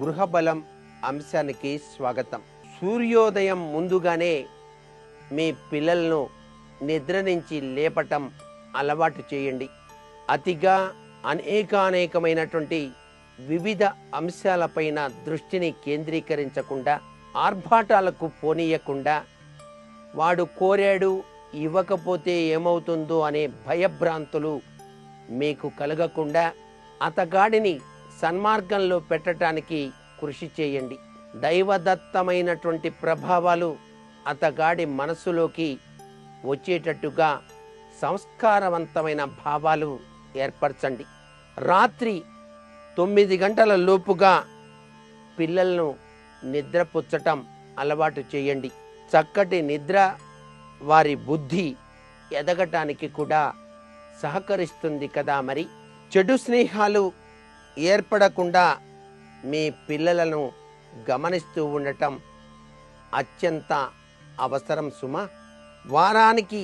గృహబలం అంశానికి స్వాగతం. సూర్యోదయం ముందుగానే మీ పిల్లలను నిద్ర నుంచి లేపటం అలవాటు చేయండి. అతిగా అనేకానేకమైనటువంటి వివిధ అంశాలపైన దృష్టిని కేంద్రీకరించకుండా ఆర్భాటాలకు పోనీయకుండా వాడు కోరాడు ఇవ్వకపోతే ఏమవుతుందో అనే భయభ్రాంతులు మీకు కలగకుండా అతగాడిని సన్మార్గంలో పెట్టడానికి కృషి చేయండి. దైవదత్తమైనటువంటి ప్రభావాలు అతగాడి మనసులోకి వచ్చేటట్టుగా సంస్కారవంతమైన భావాలు ఏర్పరచండి. రాత్రి తొమ్మిది గంటల లోపుగా పిల్లలను నిద్రపుచ్చటం అలవాటు చేయండి. చక్కటి నిద్ర వారి బుద్ధి ఎదగటానికి కూడా సహకరిస్తుంది కదా మరి. చెడు స్నేహాలు ఏర్పడకుండా మీ పిల్లలను గమనిస్తూ ఉండటం అత్యంత అవసరం సుమ. వారానికి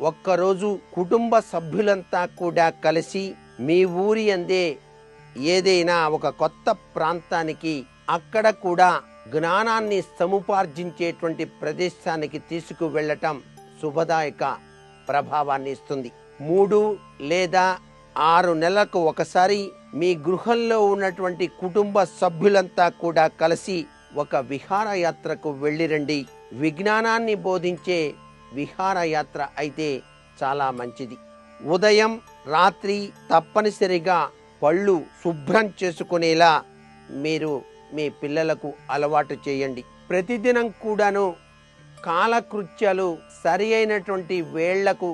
ఒక్కరోజు కుటుంబ సభ్యులంతా కూడా కలిసి మీ ఊరి అందే ఏదైనా ఒక కొత్త ప్రాంతానికి అక్కడ కూడా జ్ఞానాన్ని సముపార్జించేటువంటి ప్రదేశానికి తీసుకువెళ్ళటం శుభదాయక ప్రభావాన్ని ఇస్తుంది. మూడు లేదా ఆరు నెలలకు ఒకసారి మీ గృహంలో ఉన్నటువంటి కుటుంబ సభ్యులంతా కూడా కలిసి ఒక విహారయాత్రకు వెళ్ళిరండి. విజ్ఞానాన్ని బోధించే విహారయాత్ర అయితే చాలా మంచిది. ఉదయం రాత్రి తప్పనిసరిగా పళ్ళు శుభ్రం చేసుకునేలా మీరు మీ పిల్లలకు అలవాటు చేయండి. ప్రతిదినం కూడాను కాలకృత్యాలు సరి అయినటువంటి వేళ్ళకు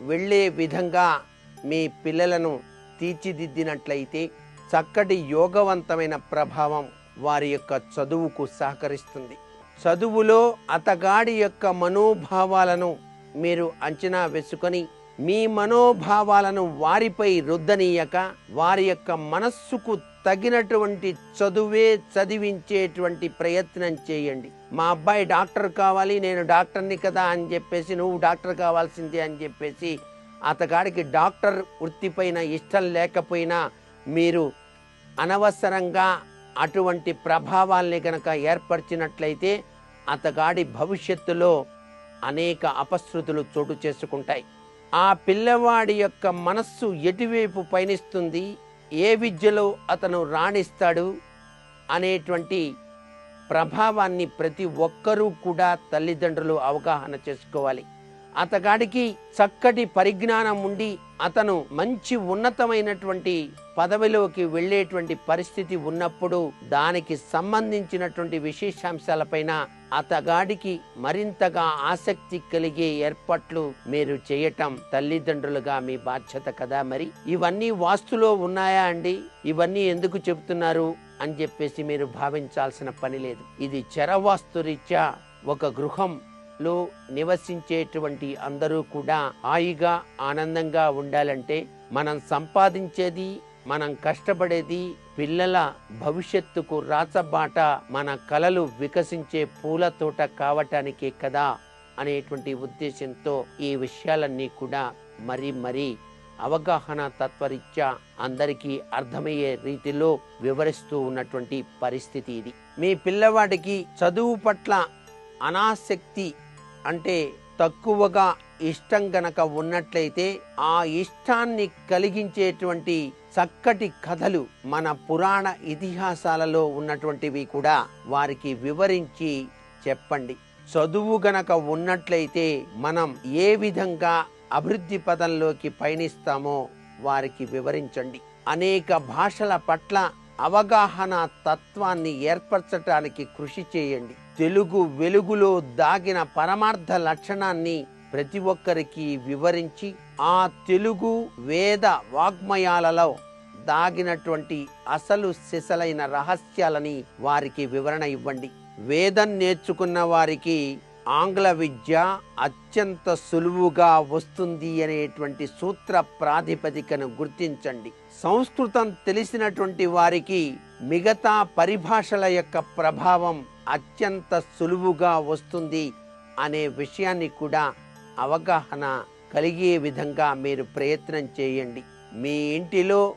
వెళ్ళే విధంగా మీ పిల్లలను తీర్చిదిద్దినట్లయితే చక్కటి యోగవంతమైన ప్రభావం వారి యొక్క చదువుకు సహకరిస్తుంది. చదువులో అతగాడి యొక్క మనోభావాలను మీరు అంచనా వేసుకొని మీ మనోభావాలను వారిపై రుద్దనీయక వారి యొక్క మనస్సుకు తగినటువంటి చదువే చదివించేటువంటి ప్రయత్నం చేయండి. మా అబ్బాయి డాక్టర్ కావాలి నేను డాక్టర్ని కదా అని చెప్పేసి నువ్వు డాక్టర్ కావాల్సిందే అని చెప్పేసి అతగాడికి డాక్టర్ వృత్తిపైన ఇష్టం లేకపోయినా మీరు అనవసరంగా అటువంటి ప్రభావాల్ని కనుక ఏర్పరిచినట్లయితే అతగాడి భవిష్యత్తులో అనేక అపశృతులు చోటు చేసుకుంటాయి. ఆ పిల్లవాడి యొక్క మనస్సు ఎటువైపు పయనిస్తుంది? ఏ విద్యలో అతను రాణిస్తాడు? అనేటువంటి ప్రభావాన్ని ప్రతి ఒక్కరూ కూడా తల్లిదండ్రులు అవగాహన చేసుకోవాలి. అతగాడికి చక్కటి పరిజ్ఞానం ఉండి అతను మంచి ఉన్నతమైనటువంటి పదవిలోకి వెళ్ళేటువంటి పరిస్థితి ఉన్నప్పుడు దానికి సంబంధించినటువంటి విశేషాంశాలపైన అతగాడికి మరింతగా ఆసక్తి కలిగే ఏర్పాట్లు మీరు చేయటం తల్లిదండ్రులుగా మీ బాధ్యత కదా మరి? ఇవన్నీ వాస్తులో ఉన్నాయా అండి? ఇవన్నీ ఎందుకు చెబుతున్నారు? అని చెప్పేసి మీరు భావించాల్సిన పని లేదు. ఇది చరవాస్తు రీత్యా ఒక గృహం లో నివసించేటువంటి అందరూ కూడా హాయిగా ఆనందంగా ఉండాలంటే మనం సంపాదించేది మనం కష్టపడేది పిల్లల భవిష్యత్తుకు రాచబాట మన కలలు వికసించే పూల తోట కావటానికే కదా అనేటువంటి ఉద్దేశంతో ఈ విషయాలన్నీ కూడా మరీ మరీ అవగాహన తత్వరీత్యా అందరికీ అర్థమయ్యే రీతిలో వివరిస్తూ ఉన్నటువంటి పరిస్థితి ఇది. మీ పిల్లవాడికి చదువు పట్ల అనాసక్తి అంటే తక్కువగా ఇష్టం గనక ఉన్నట్లయితే ఆ ఇష్టాన్ని కలిగించేటువంటి చక్కటి కథలు మన పురాణ ఇతిహాసాలలో ఉన్నటువంటివి కూడా వారికి వివరించి చెప్పండి. చదువు గనక ఉన్నట్లయితే మనం ఏ విధంగా అభివృద్ధి పదంలోకి పయనిస్తామో వారికి వివరించండి. అనేక భాషల పట్ల అవగాహన తత్వాన్ని ఏర్పరచటానికి కృషి చేయండి. తెలుగు వెలుగులో దాగిన పరమార్థ లక్షణాన్ని ప్రతి ఒక్కరికి వివరించి ఆ తెలుగు వేద వాగ్మయాలలో దాగినటువంటి అసలు సిసలైన రహస్యాలని వారికి వివరణ ఇవ్వండి. వేదం నేర్చుకున్న వారికి ఆంగ్ల విద్య అత్యంత సులువుగా వస్తుంది అనేటువంటి సూత్ర ప్రాతిపదికను గుర్తించండి. సంస్కృతం తెలిసినటువంటి వారికి మిగతా పరిభాషల యొక్క ప్రభావం అత్యంత సులువుగా వస్తుంది అనే విషయాన్ని కూడా అవగాహన కలిగే విధంగా మీరు ప్రయత్నం చేయండి. మీ ఇంటిలో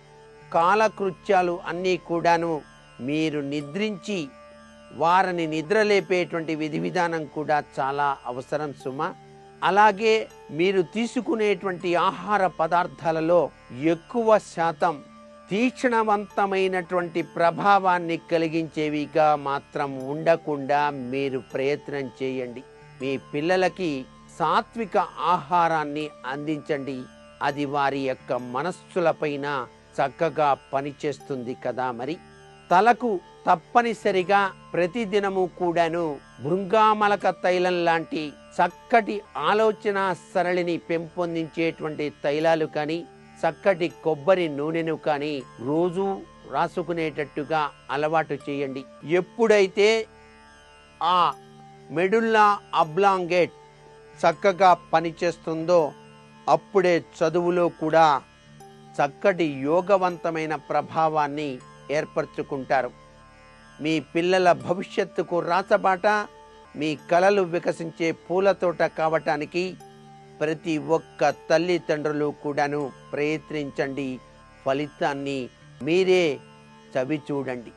కాలకృత్యాలు అన్నీ కూడాను మీరు నిద్రించి వారిని నిద్రలేపేటువంటి విధి విధానం కూడా చాలా అవసరం సుమ. అలాగే మీరు తీసుకునేటువంటి ఆహార పదార్థాలలో ఎక్కువ శాతం తీక్షణవంతమైనటువంటి ప్రభావాన్ని కలిగించేవిగా మాత్రం ఉండకుండా మీరు ప్రయత్నం చేయండి. మీ పిల్లలకి సాత్విక ఆహారాన్ని అందించండి. అది వారి యొక్క మనస్సులపైన చక్కగా పనిచేస్తుంది కదా మరి. తలకు తప్పనిసరిగా ప్రతిదినము కూడాను భృంగామలక తైలం లాంటి చక్కటి ఆలోచన సరళిని పెంపొందించేటువంటి తైలాలు కానీ చక్కటి కొబ్బరి నూనెను కానీ రోజు రాసుకునేటట్టుగా అలవాటు చేయండి. ఎప్పుడైతే ఆ మెడుల్లా అబ్లాంగేట్ చక్కగా పనిచేస్తుందో అప్పుడే చదువులో కూడా చక్కటి యోగవంతమైన ప్రభావాన్ని ఏర్పరచుకుంటారు. మీ పిల్లల భవిష్యత్తుకు రాచబాట మీ కలలు వికసించే పూల తోట కావటానికి ప్రతి ఒక్క తల్లిదండ్రులు కూడాను ప్రయత్నించండి. ఫలితాన్ని మీరే చవి చూడండి